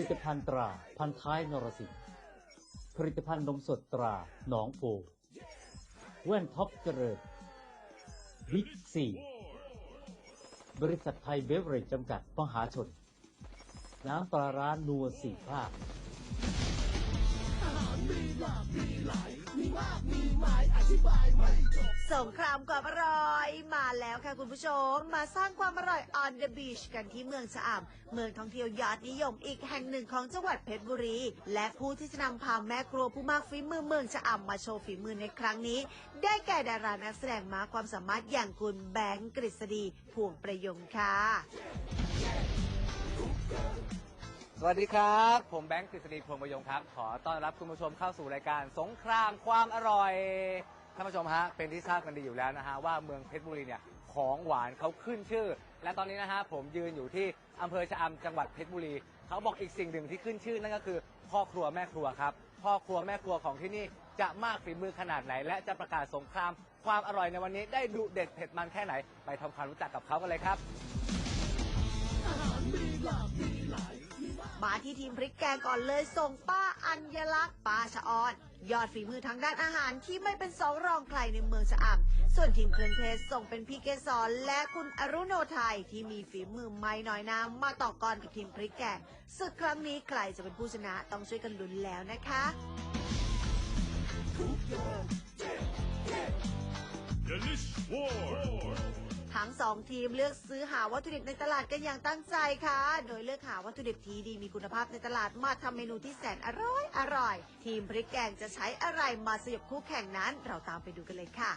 ลิตภัณฑ์ตรา พันท้ายนรสิงห์ผลิตภัณฑ์นมสดตรา หนองโพแว่นท็อปเจริญบิ๊กซีบริษัทไทยเบเวอเรจจำกัดมหาชน น้ำปลาร้านัวสี่ภาค สงครามความอร่อยมาแล้วค่ะคุณผู้ชม มาสร้างความอร่อย on the beach กันที่เมืองชะอำเมืองท่องเที่ยวยอดนิยมอีกแห่งหนึ่งของจังหวัดเพชรบุรี และผู้ที่จะนำพาแม่ครัวผู้มากฝีมือเมืองชะอำมาโชว์ฝีมือในครั้งนี้ ได้แก่ดารานักแสดงมากความสามารถอย่างคุณแบงค์กฤษฎีพวงประยงค่ะ สวัสดีครับ ผมแบงค์กฤษฎีพรหมประยงครับ ขอต้อนรับคุณผู้ชมเข้าสู่รายการสงครามความอร่อย ท่านผู้ชมฮะ เป็นที่ทราบกันดีอยู่แล้วนะฮะว่าเมืองเพชรบุรีเนี่ยของหวานเขาขึ้นชื่อ และตอนนี้นะฮะผมยืนอยู่ที่อำเภอชะอำจังหวัดเพชรบุรี เขาบอกอีกสิ่งหนึ่งที่ขึ้นชื่อนั่นก็คือพ่อครัวแม่ครัวครับ พ่อครัวแม่ครัวของที่นี่จะมากฝีมือขนาดไหน และจะประกาศสงครามความอร่อยในวันนี้ได้ดุเด็ดเผ็ดมันแค่ไหน ไปทำความรู้จักกับเขากันเลยครับมา มาที่ทีมพริกแกงก่อนเลยส่งป้าอัญญลักษณ์ป้าชะออน ยอดฝีมือทางด้านอาหารที่ไม่เป็นสองรองใครในเมืองชะอำส่วนทีมเครื่องเทศส่งเป็นพี่เกสรและคุณอรุโนไทยที่มีฝีมือไม่น้อยน้ำมาต่อกรกับทีมพริกแกงศึกครั้งนี้ใครจะเป็นผู้ชนะต้องช่วยกันลุ้นแล้วนะคะ Delish War. ทั้งสองทีมเลือกซื้อหาวัตถุดิบในตลาดกันอย่างตั้งใจค่ะ โดยเลือกหาวัตถุดิบที่ดีมีคุณภาพในตลาดมาทำเมนูที่แสนอร่อยอร่อย ทีมพริกแกงจะใช้อะไรมาสยบคู่แข่งนั้น เราตามไปดูกันเลยค่ะ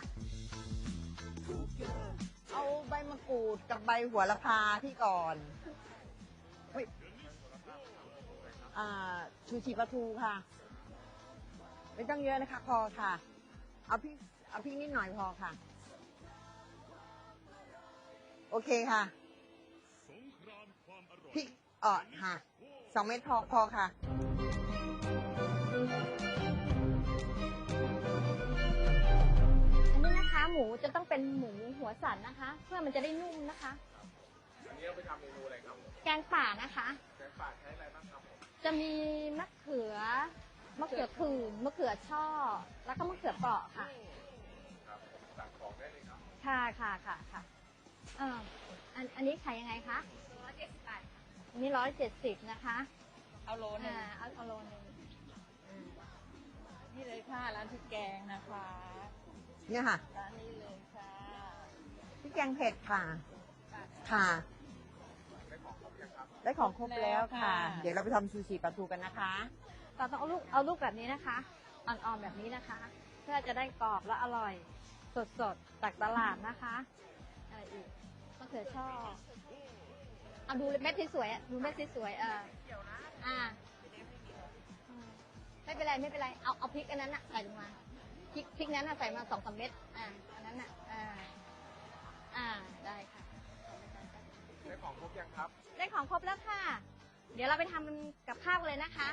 เอาใบมะกรูดกับใบหัวละพาที่ก่อนเฮ้ยอ่าชูชีปลาทูค่ะ ไม่ต้องเยอะนะคะพอค่ะ เอาพริกเอาพริกนิดหน่อยพอค่ะ โอเคค่ะสงครามความอร่อยพริกอ่อนค่ะสองเม็ดพอพอค่ะอันนี้นะคะ หมูจะต้องเป็นหมูหัวสันนะคะ เพื่อมันจะได้นุ่มนะคะ อันนี้เราไปทำเมนูอะไรครับแกงป่านะคะ แกงป่าใช้อะไรบ้างครับผมจะมีมะเขือมะเขือขื่นมะเขือช่อ แล้วก็มะเขือเปราะค่ะ ครับสั่งของได้เลยครับ ค่ะค่ะค่ะค่ะ เอออันอันนี้ขายยังไงคะร้อยเจ็ดสิบบาทอันนี้ร้อยเจ็ดสิบนะคะเอาโลนึงอ่าเอาเอาโลนึงนี่เลยค่ะร้านพริกแกงนะคะเนี่ยค่ะร้านนี้เลยค่ะพริกแกงเผ็ดค่ะ ค่ะ ได้ของครบแล้วค่ะ เดี๋ยวเราไปทำซูชิปลาทูกันนะคะ เราต้องเอาลูกเอาลูกแบบนี้นะคะ อ่อนๆแบบนี้นะคะ เพื่อจะได้กรอบและอร่อย สดๆจากตลาดนะคะอะไรอีก มะเขือช่อเอาดูเม็ดที่สวยๆอะดูเม็ดที่สวยๆเอออ่าอืมไม่เป็นไรไม่เป็นไร เอาเอาพริกอันนั้นน่ะใส่ลงมาพริกพริกนั้นน่ะใส่มาสองสามเม็ดอ่าอันนั้นน่ะอ่าอ่าได้ค่ะได้ของครบยังครับ ได้ของครบแล้วค่ะ เดี๋ยวเราไปทำกับข้าวกันเลยนะคะ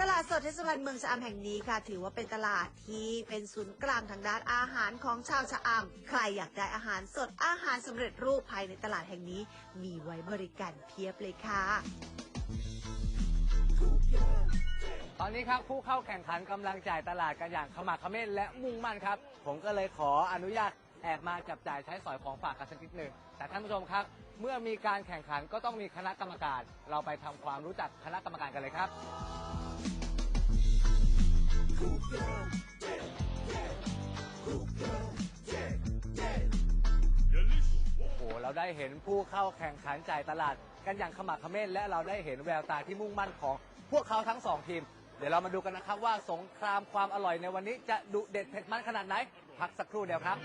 ตลาดสดเทศบาลเมืองชะอำแห่งนี้ค่ะ ถือว่าเป็นตลาดที่เป็นศูนย์กลางทางด้านอาหารของชาวชะอำใครอยากได้อาหารสดอาหารสำเร็จรูปภายในตลาดแห่งนี้ มีไว้บริการเพียบเลยค่ะ ตอนนี้ครับผู้เข้าแข่งขันกำลังจ่ายตลาดกันอย่างขมักเขม้นและมุ่งมั่นครับ ผมก็เลยขออนุญาตแอบมาจับจ่ายใช้สอยของฝากกันสักนิดหนึ่งแต่ท่านผู้ชมครับ เมื่อมีการแข่งขันก็ต้องมีคณะกรรมการ เราไปทำความรู้จักคณะกรรมการกันเลยครับ โอ้โหเราได้เห็นผู้เข้าแข่งขันจ่ายตลาด กันอย่างขมักเขม้นและเราได้เห็นแววตาที่มุ่งมั่นของพวกเขาทั้งสองทีม เดี๋ยวเรามาดูกันนะครับว่าสงครามความอร่อยในวันนี้จะดุเด็ดเผ็ดมันขนาดไหน พักสักครู่เดียวครับ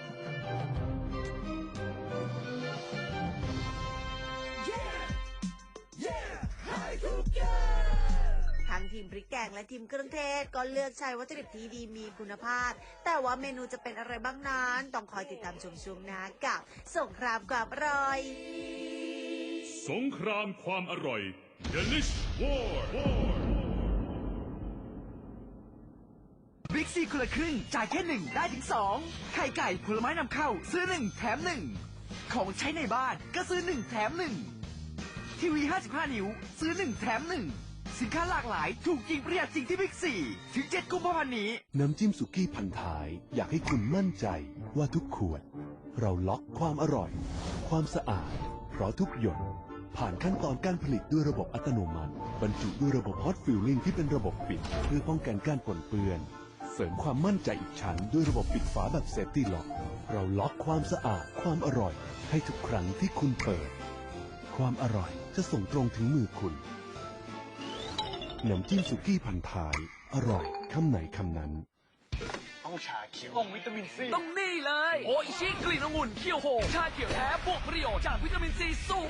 ทั้งทีมพริกแกงและทีมเครื่องเทศ ก็เลือกใช้วัตถุดิบที่ดีมีคุณภาพ แต่ว่าเมนูจะเป็นอะไรบ้างนั้น ต้องคอยติดตามชมช่วงหน้ากับสงครามความอร่อย สงครามความอร่อย Delish War. War. บิ๊กซีคนละครึ่งจ่ายแค่หนึ่งได้ถึงสองไข่ไก่ผลไม้นำเข้าซื้อหนึ่งแถมหนึ่งของใช้ในบ้านก็ซื้อหนึ่งแถมหนึ่งทีวี 55 นิ้ว ซื้อหนึ่งแถมหนึ่ง สินค้าหลากหลาย ถูกจริงประหยัดจริงที่บิ๊กซีถึง7กุมภาพันธ์นี้ น้ำจิ้มสุกี้พันท้าย อยากให้คุณมั่นใจว่าทุกขวด เราล็อกความอร่อย ความสะอาด เพราะทุกหยด ผ่านขั้นตอนการผลิตด้วยระบบอัตโนมัติ บรรจุด้วยระบบฮอตฟิลลิ่งที่เป็นระบบปิด เพื่อป้องกันการปนเปื้อน เสริมความมั่นใจอีกชั้นด้วยระบบปิดฝาแบบเซฟตี้ล็อก เราล็อกความสะอาด ความอร่อย ให้ทุกครั้งที่คุณเปิด ความอร่อยจะส่งตรงถึงมือคุณ น้ำจิ้มสุกี้พันท้าย อร่อยคำไหนคำนั้นต้องนี่เลย โออิชิกลิ่นองุ่นเคียวโฮชาเขียวแท้บวกประโยชน์จากวิตามินซีสู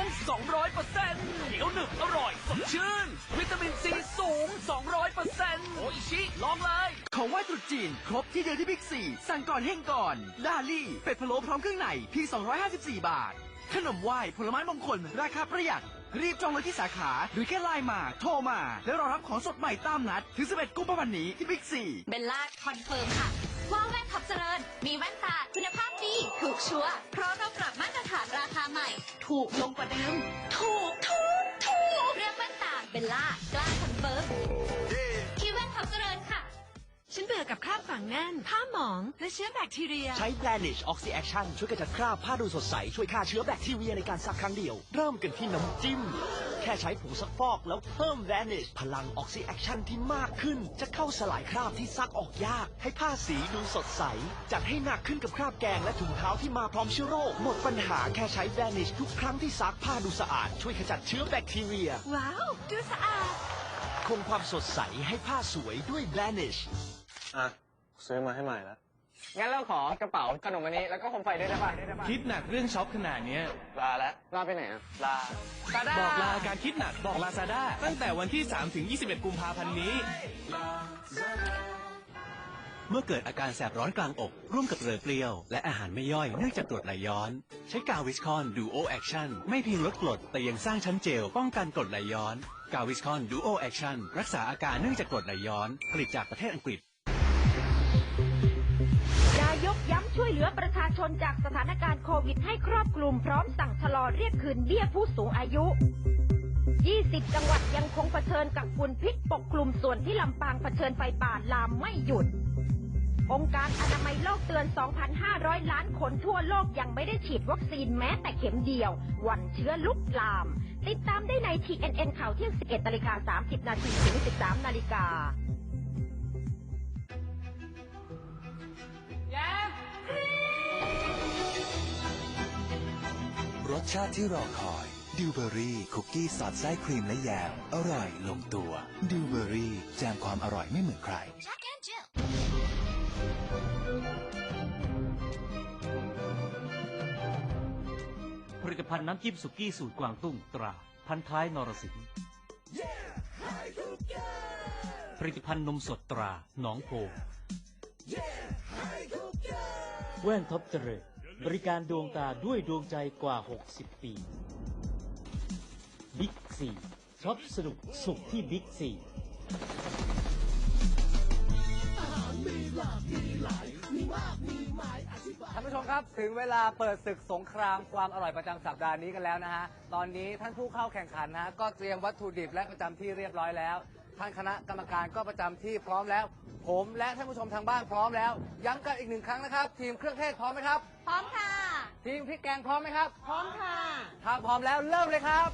ง 200เปอร์เซ็นต์เขียวหนึบอร่อยสดชื่น วิตามินซีสูง 200เปอร์เซ็นต์โออิชิลองเลย ของไหว้ตรุษจีน ครบที่เดียวที่บิ๊กซีสั่งก่อนเฮ่งก่อน ดาลี่ เป็ดพะโล้พร้อมเครื่องในเพียง254 บาท ขนมไหว้ผลไม้มงคลราคาประหยัด รีบจองเลยที่สาขา หรือแค่ไลน์มา โทรมา แล้วรอรับของสดใหม่ตามนัด ถึง 11 กุมภาพันธ์นี้ที่บิ๊กซีเบลล่าคอนเฟิร์มค่ะ ว่าแว่นท็อปเจริญ มีแว่นตาคุณภาพดี ถูกชัวร์เพราะเราปรับมาตรฐานราคาใหม่ ถูกลงกว่าเดิม ถูกถูกถูกเรื่องแว่นตาเบลล่ากล้าคอนเฟิร์ม ฉันเบื่อกับคราบฝังแน่น ผ้าหมอง และเชื้อแบคทีเรีย ใช้ Vanish Oxy Action ช่วยกระจัดคราบผ้าดูสดใส ช่วยฆ่าเชื้อแบคทีเรียในการซักครั้งเดียว เริ่มกันที่น้ำจิ้ม แค่ใช้ผงซักฟอกแล้วเพิ่ม Vanish พลัง Oxy Action ที่มากขึ้น จะเข้าสลายคราบที่ซักออกยาก ให้ผ้าสีดูสดใส จัดให้หนักขึ้นกับคราบแกงและถุงเท้าที่มาพร้อมเชื้อโรค หมดปัญหาแค่ใช้ Vanish ทุกครั้งที่ซักผ้าดูสะอาด ช่วยขจัดเชื้อแบคทีเรีย ว้าว ดูสะอาด คงความสดใสให้ผ้าสวยด้วย Vanish อะซื้อมาให้ใหม่แล้ว งั้นเราขอกระเป๋าขนมอันนี้แล้วก็โคมไฟด้วยได้ป่ะคิดหนักเรื่องช็อปขนาดเนี้ย ลาแล้วลาไปไหนอะลาซาด้าบอกลาการคิดหนักบอกลาซาด้าตั้งแต่วันที่ 3 ถึง 21 กุมภาพันธ์นี้ เมื่อเกิดอาการแสบร้อนกลางอก ร่วมกับเรือเปรี้ยว และอาหารไม่ย่อยเนื่องจากกรดไหลย้อน ใช้กาวิสคอนดูโอแอคชั่นไม่เพียงลดกรดแต่ยังสร้างชั้นเจลป้องกันกรดไหลย้อน กาวิสคอนดูโอแอคชั่นรักษาอาการเนื่องจากกรดไหลย้อน ผลิตจากประเทศอังกฤษ เหลือประชาชนจากสถานการณ์โควิดให้ครอบคลุมพร้อมสั่งชะลอเรียกคืนเบี้ยผู้สูงอายุ 20 จังหวัดยังคงเผชิญกับฝุ่นพิษปกคลุมส่วนที่ลำปางเผชิญไฟป่าลามไม่หยุด องค์การอนามัยโลกเตือน 2,500 ล้านคนทั่วโลกยังไม่ได้ฉีดวัคซีนแม้แต่เข็มเดียว วันเชื้อลุกลาม ติดตามได้ใน TNN ข่าวเที่ยง 11นาฬิกา30 นาทีถึง 13 นาฬิกา สชาติที่รอคอยดิวเบอรี่คุกกี้สอดไส้ครีมและแยมอร่อยลงตัวดิวเบอรี่แจมความอร่อยไม่เหมือนใคร ผลิตภัณฑ์น้ำจิ้มสุกี้สูตรกวางตุ้งตรา พันท้ายนรสิงห์ผลิตภัณฑ์นมสดตรา หนองโพแว่นท็อปเจริญ บริการดวงตาด้วยดวงใจกว่า 60 ปีบิ๊กซีช็อปสนุกสุขที่บิ๊กซี ท่านผู้ชมครับถึงเวลาเปิดศึกสงครามความอร่อยประจำสัปดาห์นี้กันแล้วนะฮะตอนนี้ท่านผู้เข้าแข่งขันนะฮะก็เตรียมวัตถุดิบและประจำที่เรียบร้อยแล้ว ท่านคณะกรรมการก็ประจำที่พร้อมแล้ว ผมและท่านผู้ชมทางบ้านพร้อมแล้ว ย้ำกันอีกหนึ่งครั้งนะครับ ทีมเครื่องเทศพร้อมไหมครับ พร้อมค่ะ ทีมพริกแกงพร้อมไหมครับ พร้อมค่ะ ถ้าพร้อมแล้วเริ่มเลยครับ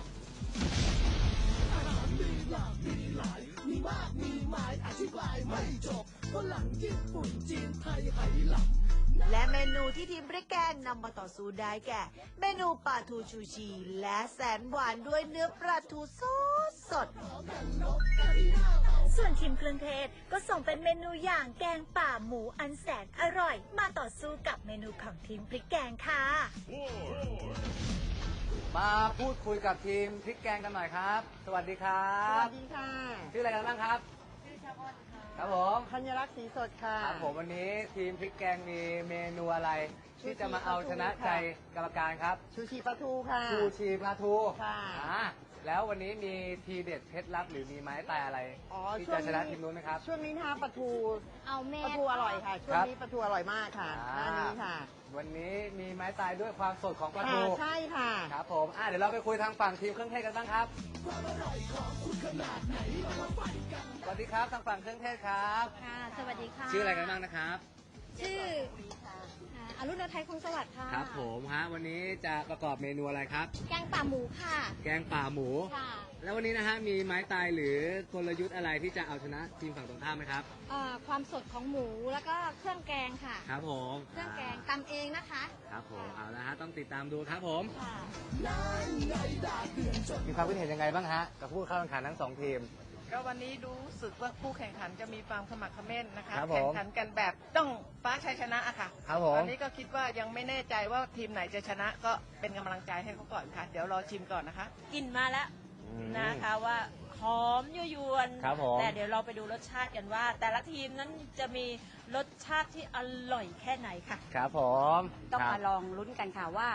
และเมนูที่ทีมพริกแกงนำมาต่อสู้ได้แก่ เมนูปลาทูชูชี และแสนหวานด้วยเนื้อปลาทูสดสด ส่วนทีมเครื่องเทศก็ส่งเป็นเมนูอย่างแกงป่าหมูอันแสนอร่อย มาต่อสู้กับเมนูของทีมพริกแกงค่ะ มาพูดคุยกับทีมพริกแกงกันหน่อยครับ สวัสดีครัสวับ สดีค่ะ ชื่ออะไรกันบ้างครับ ครับผมธัญรักษ์สีสดค่ะ ครับผมวันนี้ทีมพริกแกงมีเมนูอะไร ที่จะมาเอาชนะใจกรรมการครับชูชีปลาทูค่ะ ชูชีปลาทูค่ะอ่าแล้ววันนี้มีทีเด็ดเคล็ดลับหรือมีไม้ตายอะไรอ๋อที่ช่วจะงชนะนี้ทีมนู้นไหมครับ ช่วงนี้นะคะปลาทูเอาแม่ปลาทูอร่อยค่ะ ช่วงครับนี้ปลาทูอร่อยมากค่ะอ่าร้านนี้ค่ะ วันนี้มีไม้ตายด้วยความสดของปลาทูค่ะใช่ค่ะครับผมอะเดี๋ยวเราไปคุยทางฝั่งทีมเครื่องเทศกันบ้างครับสวัสดีครับทางฝั่งเครื่องเทศครับ ค่ะ สวัสดีค่ะ ชื่ออะไรกันบ้างนะครับ ชื่อ อ่าอรุณไทยคงสวัสดิ์ค่ะครับผมฮะวันนี้จะประกอบเมนูอะไรครับ แกงป่าหมูค่ะ แกงป่าหมู ค่ะ แล้ววันนี้นะฮะมีไม้ตายหรือกลยุทธ์อะไรที่จะเอาชนะทีมฝั่งตรงข้ามไหมครับเอ่อความสดของหมูแล้วก็เครื่องแกงค่ะ ครับผมเครื่องแกงตำเองนะคะ ครับผมเอาละฮะต้องติดตามดูครับผมค่ะมีความคิดเห็นยังไงบ้างฮะกับผู้เข้าแข่งขันทั้งสองทีม ก็วันนี้รู้สึกว่าผู้แข่งขันจะมีความขมักเขม้นนะคะ ครับผมแข่งขันกันแบบต้องฟ้าชัยชนะอะค่ะครับผม ตอนนี้ก็คิดว่ายังไม่แน่ใจว่าทีมไหนจะชนะก็เป็นกำลังใจให้เขาก่อนค่ะ เดี๋ยวรอชิมก่อนนะคะกินมาแล้วอืม นะคะว่าหอมยั่วยวนครับผม แต่เดี๋ยวเราไปดูรสชาติกันว่า แต่ละทีมนั้นจะมีรสชาติที่อร่อยแค่ไหนค่ะ ครับผมต้องครับมาลองลุ้นกันค่ะว่า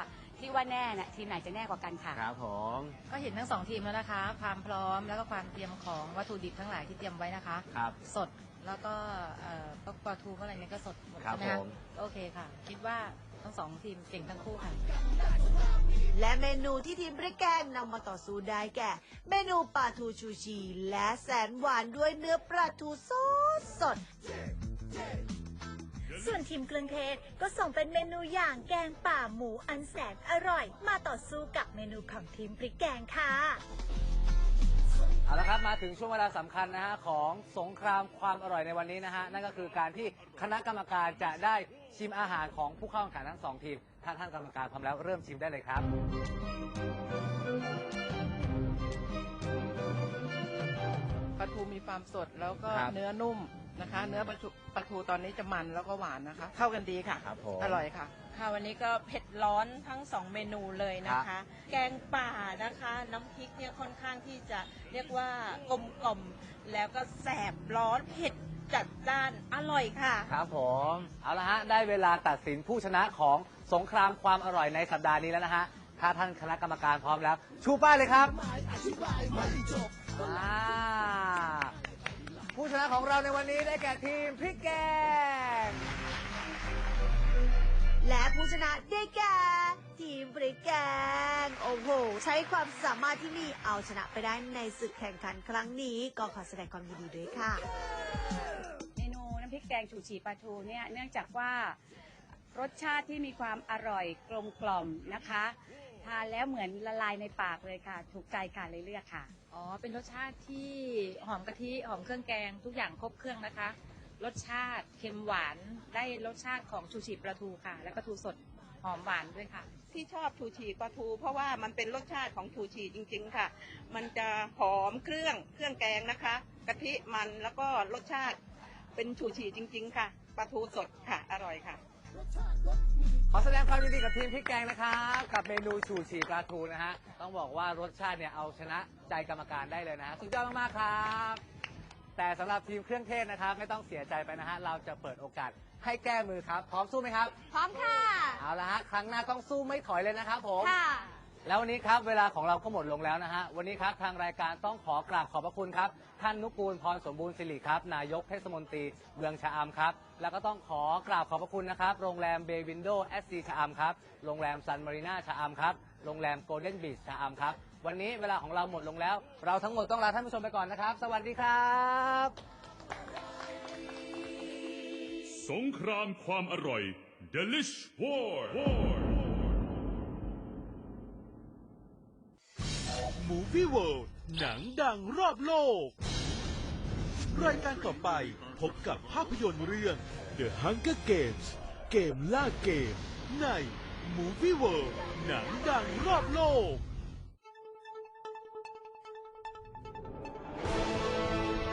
ที่ว่าแน่เนี่ยทีมไหนจะแน่กว่ากันค่ะ ครับผม ก็เห็นทั้งสองทีมแล้วนะคะ ความพร้อมแล้วก็ความเตรียมของวัตถุดิบทั้งหลายที่เตรียมไว้นะคะ ครับ สดแล้วก็เอ่อพวกปลาทูพวกอะไรเนี่ยก็สดหมดครับใช่ไหมคะผม โอเคค่ะ คิดว่าทั้งสองทีมเก่งทั้งคู่ค่ะ และเมนูที่ทีมพริกแกงนำมาต่อสู้ได้แก่ เมนูปลาทูชูชี และแสนหวานด้วยเนื้อปลาทูสดสด ส่วนทีมเครื่องเทศก็ส่งเป็นเมนูอย่างแกงป่าหมูอันแสนอร่อย มาต่อสู้กับเมนูของทีมพริกแกงค่ะ เอาละครับมาถึงช่วงเวลาสำคัญนะฮะของสงครามความอร่อยในวันนี้นะฮะนั่นก็คือการที่คณะกรรมการจะได้ชิมอาหารของผู้เข้าแข่งขันทั้งสองทีมถ้าท่านกรรมการพร้อมแล้วเริ่มชิมได้เลยครับ ปลาทูมีความสดแล้วก็ครับ เนื้อนุ่ม นะคะ เนื้อปลาทูปลาทูตอนนี้จะมันแล้วก็หวานนะคะ เข้ากันดีค่ะ ครับผม อร่อยค่ะ ค่ะวันนี้ก็เผ็ดร้อนทั้งสองเมนูเลยนะคะ แกงป่านะคะ น้ำพริกเนี่ยค่อนข้างที่จะเรียกว่ากลมกล่อมแล้วก็แสบร้อนเผ็ดจัดจ้านอร่อยค่ะ ครับผม เอาละฮะ ได้เวลาตัดสินผู้ชนะของสงครามความอร่อยในสัปดาห์นี้แล้วนะฮะ ถ้าท่านคณะกรรมการพร้อมแล้ว ชูป้ายเลยครับ อ่า ผู้ชนะของเราในวันนี้ได้แก่ทีมพริกแกง และผู้ชนะได้แก่ทีมพริกแกง โอ้โห ใช้ความสามารถที่มีเอาชนะไปได้ในศึกแข่งขันครั้งนี้ ก็ขอแสดงความยินดีด้วยค่ะ เมนูน้ำพริกแกงฉูฉีปลาทูเนี่ยเนื่องจากว่ารสชาติที่มีความอร่อยกลมกล่อมนะคะ ทานแล้วเหมือนละลายในปากเลยค่ะ ถูกใจค่ะเลยเลือกค่ะ อ๋อ เป็นรสชาติที่หอมกะทิหอมเครื่องแกงทุกอย่างครบเครื่องนะคะ รสชาติเค็มหวานได้รสชาติของชูชีปลาทูค่ะ และปลาทูสดหอมหวานด้วยค่ะ ที่ชอบชูชีปลาทู เพราะว่ามันเป็นรสชาติของชูชีจริง ๆ ค่ะ มันจะหอมเครื่องเครื่องแกงนะคะกะทิมันแล้วก็รสชาติเป็นชูชีจริง ๆ ค่ะปลาทูสดค่ะ อร่อยค่ะ ขอแสดงความยินดีกับทีมพริกแกงนะครับกับเมนูฉู่ฉี่ปลาทูนะฮะต้องบอกว่ารสชาติเนี่ยเอาชนะใจกรรมการได้เลยนะฮะสุดยอดมากๆครับ แต่สำหรับทีมเครื่องเทศนะครับ ไม่ต้องเสียใจไปนะฮะเราจะเปิดโอกาสให้แก้มือครับ พร้อมสู้ไหมครับ พร้อมค่ะ เอาละฮะครั้งหน้าต้องสู้ไม่ถอยเลยนะครับผม ค่ะ แล้ววันนี้ครับเวลาของเราก็หมดลงแล้วนะฮะ วันนี้ครับทางรายการต้องขอกราบขอบพระคุณครับ ท่านนุกูลพรสมบูรณ์สิริครับ นายกเทศมนตรีเมืองชะอำครับ แล้วก็ต้องขอกราบขอบพระคุณนะครับ โรงแรมเบย์วินโดว์แอสซีชะอำครับ โรงแรมซันมารีนาชะอำครับ โรงแรมโกลเด้นบีชชะอำครับ วันนี้เวลาของเราหมดลงแล้ว เราทั้งหมดต้องลาท่านผู้ชมไปก่อนนะครับ สวัสดีครับ สงครามความอร่อย Delish War War ฟี่เวิลด์หนังดังรอบโลก รายการต่อไปพบกับภาพยนตร์เรื่อง The Hunger Games เกมล่าเกม ใน Movie World หนังดังรอบโลก